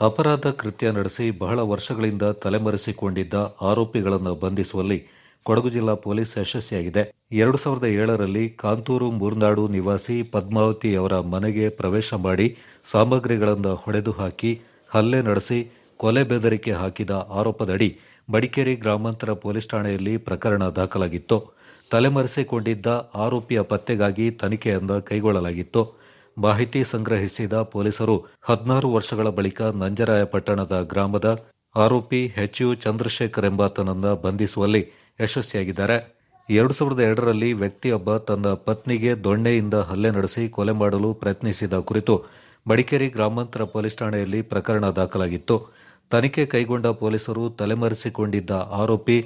ಅಪರಾಧ ಕೃತ್ಯ ನಡೆಸಿ ಬಹಳ ವರ್ಷಗಳಿಂದ ತಲೆಮರೆಸಿಕೊಂಡಿದ್ದ ಆರೋಪಿಗಳನ್ನು ಬಂಧಿಸುವಲ್ಲಿ ಕೊಡಗು ಜಿಲ್ಲಾ ಪೊಲೀಸ್ ಯಶಸ್ವಿಯಾಗಿದೆ. ಎರಡು ಸಾವಿರದ ಏಳರಲ್ಲಿ ಕಾಂತೂರು, ಮೂರ್ನಾಡು ನಿವಾಸಿ ಪದ್ಮಾವತಿ ಅವರ ಮನೆಗೆ ಪ್ರವೇಶ ಮಾಡಿ ಸಾಮಗ್ರಿಗಳನ್ನು ಹೊಡೆದು ಹಾಕಿ ಹಲ್ಲೆ ನಡೆಸಿ ಕೊಲೆ ಬೆದರಿಕೆ ಹಾಕಿದ ಆರೋಪದಡಿ ಮಡಿಕೇರಿ ಗ್ರಾಮಾಂತರ ಪೊಲೀಸ್ ಠಾಣೆಯಲ್ಲಿ ಪ್ರಕರಣ ದಾಖಲಾಗಿತ್ತು. ತಲೆಮರೆಸಿಕೊಂಡಿದ್ದ ಆರೋಪಿಯ ಪತ್ತೆಗಾಗಿ ತನಿಖೆಯನ್ನು ಕೈಗೊಳ್ಳಲಾಗಿತ್ತು. ಮಾಹಿತಿ ಸಂಗ್ರಹಿಸಿದ ಪೊಲೀಸರು ಹದಿನಾರು ವರ್ಷಗಳ ಬಳಿಕ ನಂಜರಾಯಪಟ್ಟಣದ ಗ್ರಾಮದ ಆರೋಪಿ ಎಚ್ ಯು ಚಂದ್ರಶೇಖರ್ ಎಂಬಾತನನ್ನು ಬಂಧಿಸುವಲ್ಲಿ ಯಶಸ್ವಿಯಾಗಿದ್ದಾರೆ. ಎರಡು ಸಾವಿರದ ಎರಡರಲ್ಲಿ ವ್ಯಕ್ತಿಯೊಬ್ಬ ತನ್ನ ಪತ್ನಿಗೆ ದೊಣ್ಣೆಯಿಂದ ಹಲ್ಲೆ ನಡೆಸಿ ಕೊಲೆ ಮಾಡಲು ಪ್ರಯತ್ನಿಸಿದ ಕುರಿತು ಮಡಿಕೇರಿ ಗ್ರಾಮಾಂತರ ಪೊಲೀಸ್ ಠಾಣೆಯಲ್ಲಿ ಪ್ರಕರಣ ದಾಖಲಾಗಿತ್ತು. ತನಿಖೆ ಕೈಗೊಂಡ ಪೊಲೀಸರು ತಲೆಮರೆಸಿಕೊಂಡಿದ್ದ ಆರೋಪಿ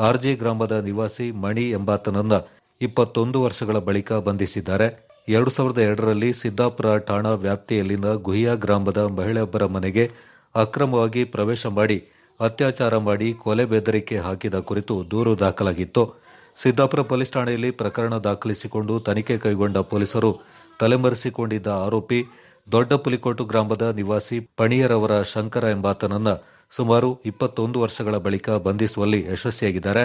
ಆರ್ಜಿ ಗ್ರಾಮದ ನಿವಾಸಿ ಮಣಿ ಎಂಬಾತನನ್ನ ಇಪ್ಪತ್ತೊಂದು ವರ್ಷಗಳ ಬಳಿಕ ಬಂಧಿಸಿದ್ದಾರೆ. ಎರಡು ಸಾವಿರದ ಎರಡರಲ್ಲಿ ಸಿದ್ದಾಪುರ ಠಾಣಾ ವ್ಯಾಪ್ತಿಯಲ್ಲಿನ ಗುಹಿಯಾ ಗ್ರಾಮದ ಮಹಿಳೆಯೊಬ್ಬರ ಮನೆಗೆ ಅಕ್ರಮವಾಗಿ ಪ್ರವೇಶ ಮಾಡಿ ಅತ್ಯಾಚಾರ ಮಾಡಿ ಕೊಲೆ ಬೆದರಿಕೆ ಹಾಕಿದ ಕುರಿತು ದೂರು ದಾಖಲಾಗಿತ್ತು. ಸಿದ್ದಾಪುರ ಪೊಲೀಸ್ ಠಾಣೆಯಲ್ಲಿ ಪ್ರಕರಣ ದಾಖಲಿಸಿಕೊಂಡು ತನಿಖೆ ಕೈಗೊಂಡ ಪೊಲೀಸರು ತಲೆಮರೆಸಿಕೊಂಡಿದ್ದ ಆರೋಪಿ ದೊಡ್ಡ ಪುಲಿಕೋಟು ಗ್ರಾಮದ ನಿವಾಸಿ ಪಣಿಯರವರ ಶಂಕರ ಎಂಬಾತನನ್ನ ಸುಮಾರು ಇಪ್ಪತ್ತೊಂದು ವರ್ಷಗಳ ಬಳಿಕ ಬಂಧಿಸುವಲ್ಲಿ ಯಶಸ್ವಿಯಾಗಿದ್ದಾರೆ.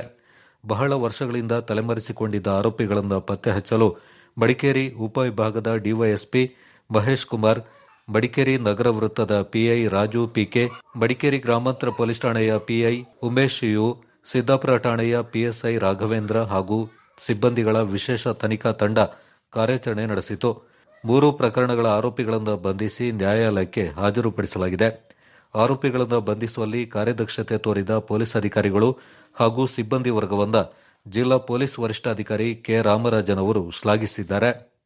ಬಹಳ ವರ್ಷಗಳಿಂದ ತಲೆಮರೆಸಿಕೊಂಡಿದ್ದ ಆರೋಪಿಗಳನ್ನು ಪತ್ತೆ ಹಚ್ಚಲು ಮಡಿಕೇರಿ ಉಪವಿಭಾಗದ ಡಿವೈಎಸ್ಪಿ ಮಹೇಶ್ ಕುಮಾರ್, ಮಡಿಕೇರಿ ನಗರ ವೃತ್ತದ ಪಿಐ ರಾಜು ಪಿಕೆ, ಮಡಿಕೇರಿ ಗ್ರಾಮಾಂತರ ಪೊಲೀಸ್ ಠಾಣೆಯ ಪಿಐ ಉಮೇಶ್ ಯು, ಸಿದ್ದಾಪುರ ಠಾಣೆಯ ಪಿಎಸ್ಐ ರಾಘವೇಂದ್ರ ಹಾಗೂ ಸಿಬ್ಬಂದಿಗಳ ವಿಶೇಷ ತನಿಖಾ ತಂಡ ಕಾರ್ಯಾಚರಣೆ ನಡೆಸಿತು. ಮೂರು ಪ್ರಕರಣಗಳ ಆರೋಪಿಗಳನ್ನು ಬಂಧಿಸಿ ನ್ಯಾಯಾಲಯಕ್ಕೆ ಹಾಜರುಪಡಿಸಲಾಗಿದೆ. ಆರೋಪಿಗಳನ್ನು ಬಂಧಿಸುವಲ್ಲಿ ಕಾರ್ಯದಕ್ಷತೆ ತೋರಿದ ಪೊಲೀಸ್ ಅಧಿಕಾರಿಗಳು ಹಾಗೂ ಸಿಬ್ಬಂದಿ ವರ್ಗವನ್ನ ಜಿಲ್ಲಾ ಪೊಲೀಸ್ ವರಿಷ್ಠಾಧಿಕಾರಿ ಕೆ ರಾಮರಾಜನ್ ಅವರು ಶ್ಲಾಘಿಸಿದ್ದಾರೆ.